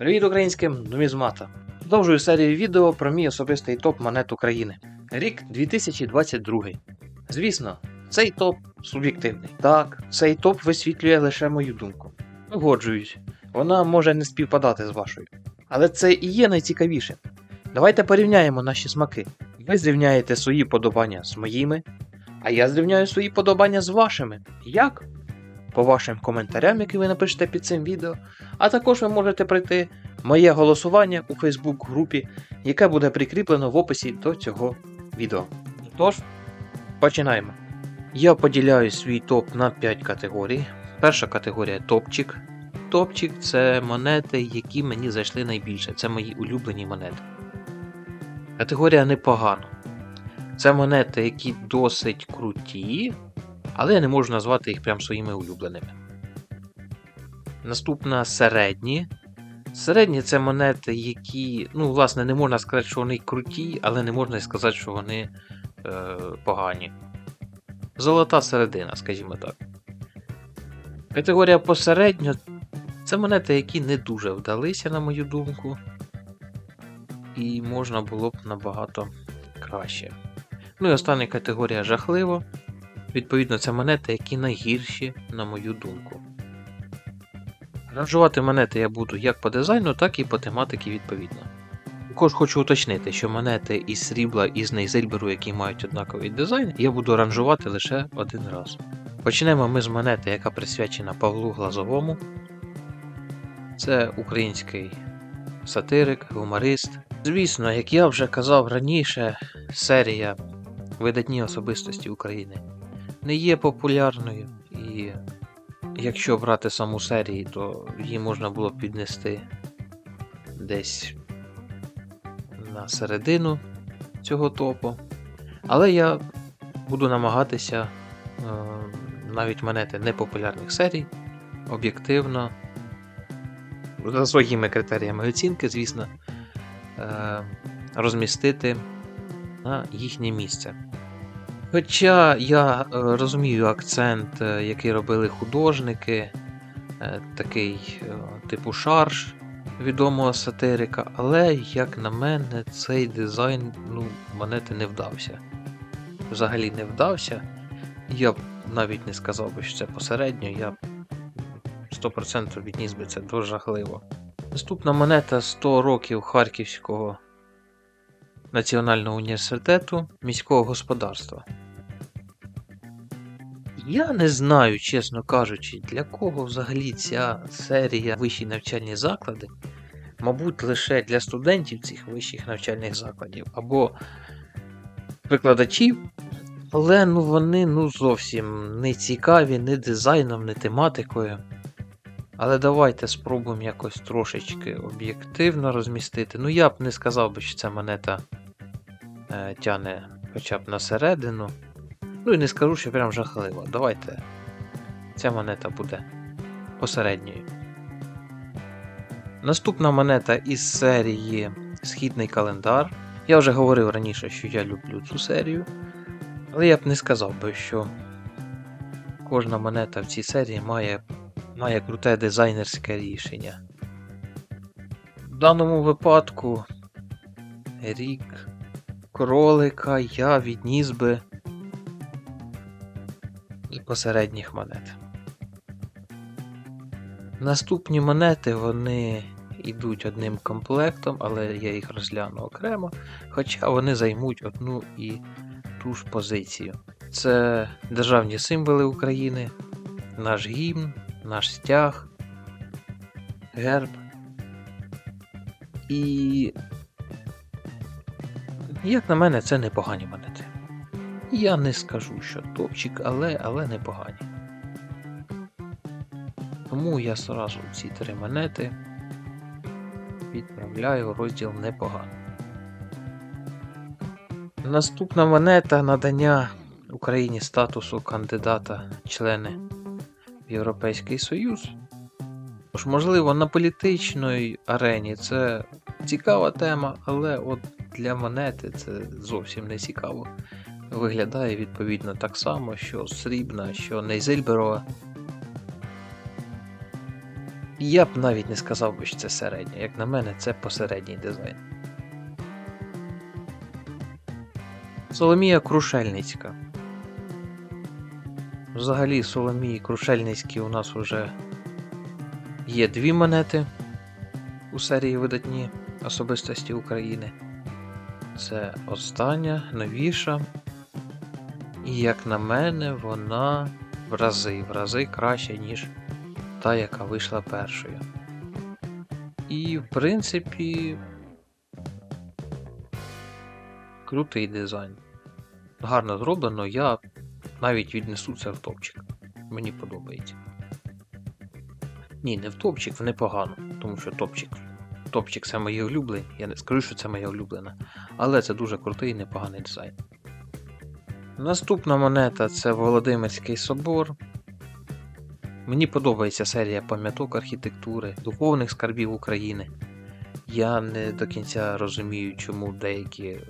Привіт українським нумізматам! Продовжую серію відео про мій особистий топ монет України. Рік 2022. Звісно, цей топ суб'єктивний. Так, цей топ висвітлює лише мою думку. Погоджуюсь, вона може не співпадати з вашою. Але це і є найцікавіше. Давайте порівняємо наші смаки. Ви зрівняєте свої подобання з моїми, а я зрівняю свої подобання з вашими. Як? По вашим коментарям, які ви напишете під цим відео, а також ви можете пройти моє голосування у Facebook групі, яке буде прикріплено в описі до цього відео. Тож, починаємо. Я поділяю свій топ на 5 категорій. Перша категорія топчик. Топчик це монети, які мені зайшли найбільше. Це мої улюблені монети. Категорія непогано. Це монети, які досить круті, але я не можу назвати їх прям своїми улюбленими. Наступна середні. Середні це монети, які, ну, власне, не можна сказати, що вони круті, але не можна і сказати, що вони е, погані. Золота середина, скажімо так. Категорія посередньо це монети, які не дуже вдалися, на мою думку. І можна було б набагато краще. Ну і остання категорія жахливо. Відповідно, це монети, які найгірші, на мою думку. Ранжувати монети я буду як по дизайну, так і по тематиці відповідно. Також хочу уточнити, що монети із срібла і з нейзельберу, які мають однаковий дизайн, я буду ранжувати лише один раз. Почнемо ми з монети, яка присвячена Павлу Глазовому. Це український сатирик, гуморист. Звісно, як я вже казав раніше, серія Видатні особистості України не є популярною, і якщо брати саму серію, то її можна було піднести десь на середину цього топу. Але я буду намагатися е, навіть монети непопулярних серій об'єктивно, за своїми критеріями оцінки, звісно, е, розмістити на їхнє місце. Хоча я е, розумію акцент, е, який робили художники, е, такий типу шарж відомого сатирика, але, як на мене, цей дизайн ну, монети не вдався. Взагалі не вдався. Я б навіть не сказав би, що це посередньо, я 100% відніс би це дуже жахливо. Наступна монета 100 років Харківського Національного університету міського господарства. Я не знаю, чесно кажучи, для кого взагалі ця серія вищі навчальні заклади. Мабуть, лише для студентів цих вищих навчальних закладів або викладачів. Але ну, вони ну, зовсім не цікаві ні дизайном, ні тематикою. Але давайте спробуємо якось трошечки об'єктивно розмістити. Ну, я б не сказав би, що ця монета е, тяне хоча б на середину. Ну і не скажу, що прям жахливо. Давайте. Ця монета буде посередньою. Наступна монета із серії Східний календар. Я вже говорив раніше, що я люблю цю серію. Але я б не сказав би, що кожна монета в цій серії має, має круте дизайнерське рішення. В даному випадку рік кролика я відніс би і посередніх монет. Наступні монети вони йдуть одним комплектом, але я їх розгляну окремо, хоча вони займуть одну і ту ж позицію. Це державні символи України, наш гімн, наш стяг, герб. І, як на мене, це непогані монети. Я не скажу, що топчик, але, але непогані. Тому я сразу ці три монети відправляю розділ непогано. Наступна монета надання Україні статусу кандидата члени в Європейський Союз. Тож, можливо, на політичній арені це цікава тема, але от для монети це зовсім не цікаво. Виглядає відповідно так само, що срібна, що нейзельберова. Я б навіть не сказав би, що це середнє. Як на мене, це посередній дизайн. Соломія Крушельницька. Взагалі, Соломії Крушельницькі у нас вже є дві монети у серії видатні особистості України. Це остання, новіша. І як на мене, вона в рази, в рази краща, ніж та, яка вийшла першою. І, в принципі, крутий дизайн. Гарно зроблено, я навіть віднесу це в топчик. Мені подобається. Ні, не в топчик, в непогано, тому що топчик. Топчик це моє улюблене. Я не скажу, що це моя улюблена. Але це дуже крутий і непоганий дизайн. Наступна монета це Володимирський собор. Мені подобається серія пам'яток архітектури, духовних скарбів України. Я не до кінця розумію, чому деякі е,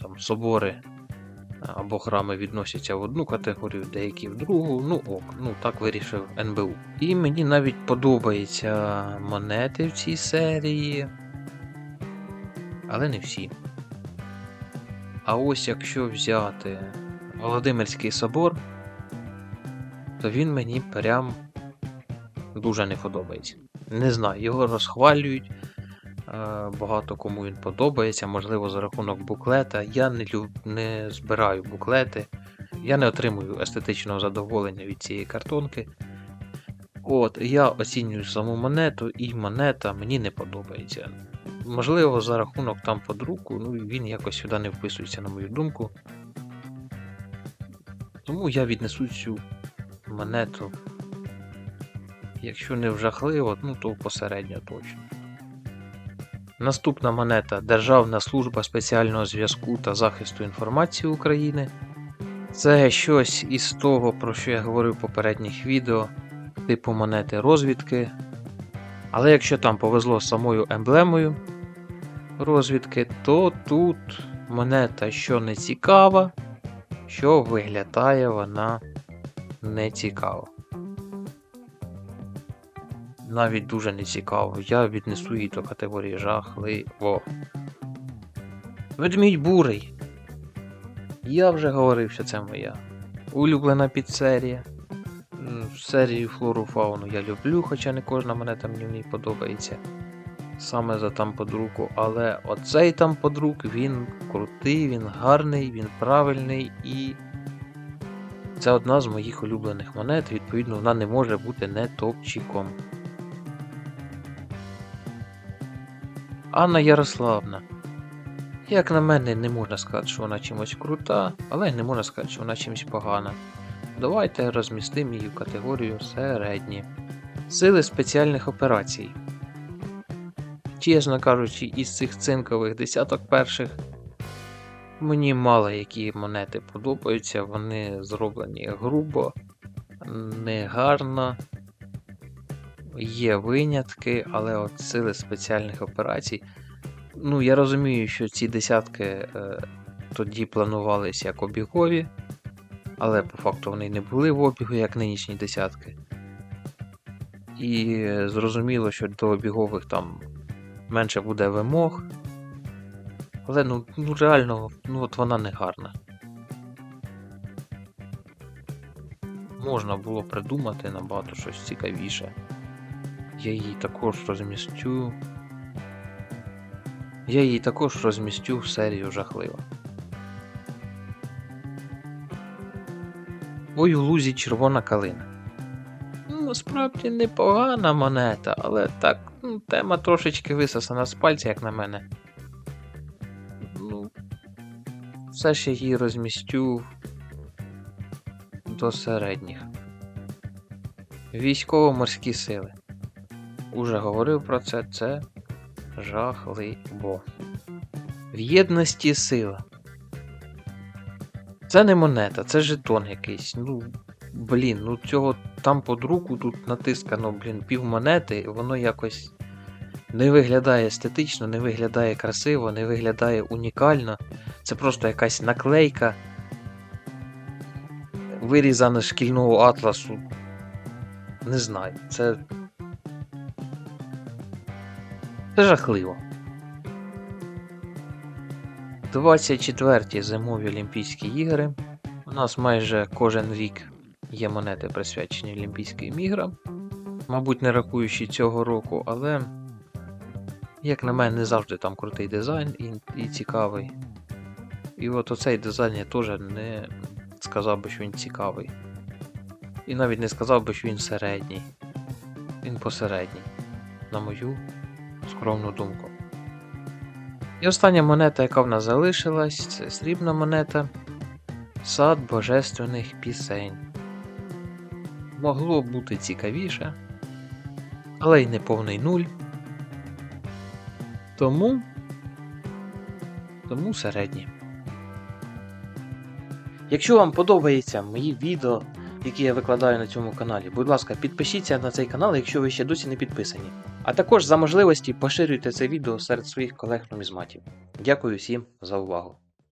там, собори або храми відносяться в одну категорію, деякі в другу. Ну ок, ну так вирішив НБУ. І мені навіть подобаються монети в цій серії, але не всі. А ось якщо взяти Володимирський собор, то він мені прям дуже не подобається. Не знаю, його розхвалюють. Е, Багато кому він подобається, можливо, за рахунок буклета. Я не, люб... не збираю буклети, я не отримую естетичного задоволення від цієї картонки. От, я оцінюю саму монету, і монета мені не подобається. Можливо, за рахунок там подруку, ну він якось сюди не вписується, на мою думку. Тому я віднесу цю монету. Якщо не в жахливо, ну то посередньо точно. Наступна монета Державна служба спеціального зв'язку та захисту інформації України. Це щось із того, про що я говорив в попередніх відео, типу монети розвідки. Але якщо там повезло з самою емблемою розвідки, то тут монета що не цікава, що виглядає вона не цікаво. Навіть дуже не цікаво. Я віднесу її до категорії жахливо. Ведмідь бурий. Я вже говорив, що це моя улюблена підсерія. Серію флору фауну я люблю, хоча не кожна монета мені в ній подобається. Саме за там подруку, але оцей там подрук, він крутий, він гарний, він правильний і це одна з моїх улюблених монет, відповідно, вона не може бути не топчиком. Анна Ярославна. Як на мене, не можна сказати, що вона чимось крута, але й не можна сказати, що вона чимось погана. Давайте розмістимо її в категорію середні. Сили спеціальних операцій. Чесно кажучи, із цих цинкових десяток перших мені мало які монети подобаються, вони зроблені грубо, негарно. Є винятки, але от сили спеціальних операцій. Ну, я розумію, що ці десятки е, тоді планувалися як обігові, але по факту вони не були в обігу, як нинішні десятки. І зрозуміло, що до обігових там менше буде вимог. Але ну, ну реально, ну от вона не гарна. Можна було придумати набагато щось цікавіше. Я її також розмістю. Я її також розмістю в серію жахлива. Ой у лузі червона калина. Ну, насправді непогана монета, але так, ну, тема трошечки висосана з пальця, як на мене. Ну, все я її розмістю до середніх. Військово-морські сили. Уже говорив про це, це жахливо. В єдності сила. Це не монета, це жетон якийсь. Ну, блін, ну цього там под руку тут натискано, блін, пів монети, воно якось не виглядає естетично, не виглядає красиво, не виглядає унікально. Це просто якась наклейка, вирізана з шкільного атласу. Не знаю. Це. Це жахливо. 24-ті зимові Олімпійські ігри. У нас майже кожен рік є монети присвячені Олімпійським іграм. Мабуть, не рахуючи цього року, але, як на мене, не завжди там крутий дизайн і, і цікавий. І от оцей дизайн я теж не сказав би, що він цікавий. І навіть не сказав би, що він середній. Він посередній, на мою скромну думку. І остання монета, яка в нас залишилась, це срібна монета. Сад божественних пісень. Могло бути цікавіше, але й не повний нуль. Тому. Тому середні. Якщо вам подобаються мої відео, які я викладаю на цьому каналі, будь ласка, підпишіться на цей канал, якщо ви ще досі не підписані. А також за можливості поширюйте це відео серед своїх колег нумізматів. Дякую всім за увагу.